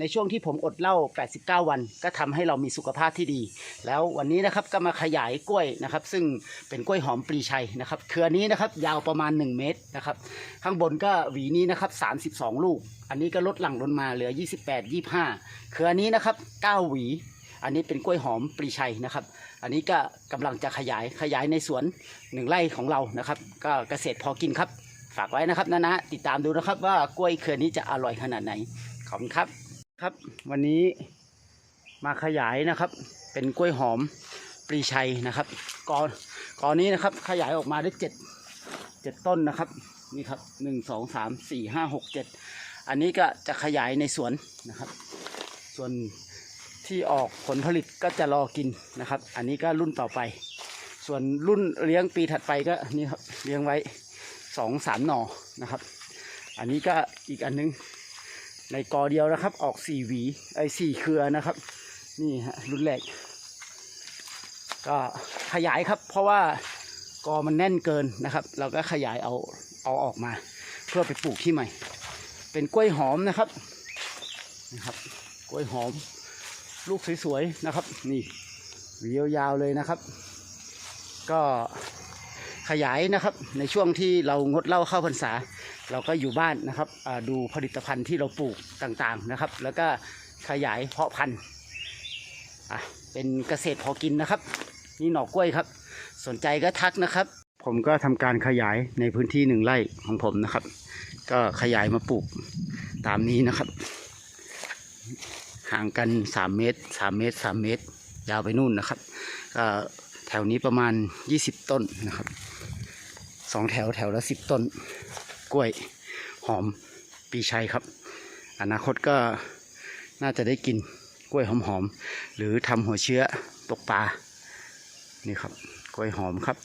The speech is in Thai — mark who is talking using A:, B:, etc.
A: ในช่วงที่ผมอดเหล้า 89 วัน ก็ทำให้เรามีสุขภาพที่ดี แล้ววันนี้นะครับก็มาขยายกล้วยนะครับ ซึ่งเป็นกล้วยหอมปรีชัยนะครับ เครือนี้นะครับยาวประมาณ 1 เมตรนะครับ ข้างบนก็หวีนี้นะครับ 32 ลูก อันนี้ก็ลดหลั่งลงมาเหลือ 28 25 เครือนี้นะครับ 9 หวีอันนี้เป็นกล้วยหอมปรีชัยนะครับ อันนี้ก็กำลังจะขยายขยายในสวนหนึ่งไร่ของเรานะครับ ก็เกษตรพอกินครับ ฝากไว้นะครับนะนะติดตามดูนะครับว่ากล้วยเครือนี้จะอร่อยขนาดไหน ขอบคุณครับ ครับ วันนี้มาขยายนะครับ เป็นกล้วยหอมปรีชัยนะครับกอกอนี้นะครับ ขยายออกมาได้เจ็ดเจ็ดต้นนะครับนี่ครับหนึ่งสองสามสี่ห้าหกเจ็ดอันนี้ก็จะขยายในสวนนะครับ ส่วนที่ออกผลผลิตก็จะรอกินนะครับ อันนี้ก็รุ่นต่อไป ส่วนรุ่นเลี้ยงปีถัดไปก็นี่ครับเลี้ยงไว้สองสามหน่อนะครับ อันนี้ก็อีกอันนึง ในกอเดียวนะครับ ออกสี่หวีไอ้สี่เครือนะครับ นี่ฮะรุ่นแรกก็ขยายครับ เพราะว่ากอมันแน่นเกินนะครับ เราก็ขยายเอาเอาออกมา เพื่อไปปลูกที่ใหม่ เป็นกล้วยหอมนะครับนะครับ กล้วยหอม ลูกสวยๆนะครับ นี่หวียาวๆเลยนะครับ ก็ ขยายนะครับ ในช่วงที่เรางดเหล้าเข้าพรรษา เราก็อยู่บ้านนะครับดูผลิตภัณฑ์ที่เราปลูกต่างๆนะครับ แล้วก็ขยายเพาะพันธุ์เป็นเกษตรพอกินนะครับ นี่หน่อกล้วยครับ สนใจก็ทักนะครับ ผมก็ทำการขยายในพื้นที่หนึ่งไร่ของผมนะครับ ก็ขยายมาปลูกตามนี้นะครับ ห่างกัน 3 เมตร 3 เมตร 3 เมตร ยาวไปนู่นนะครับก็ แถวนี้ประมาณ 20 ต้นนะครับสองแถวแถวละสิบต้น กล้วยหอมปีชัยครับ อนาคตก็น่าจะได้กินกล้วยหอมๆหรือทำหัวเชื้อตกปลานี่ครับ กล้วยหอมครับ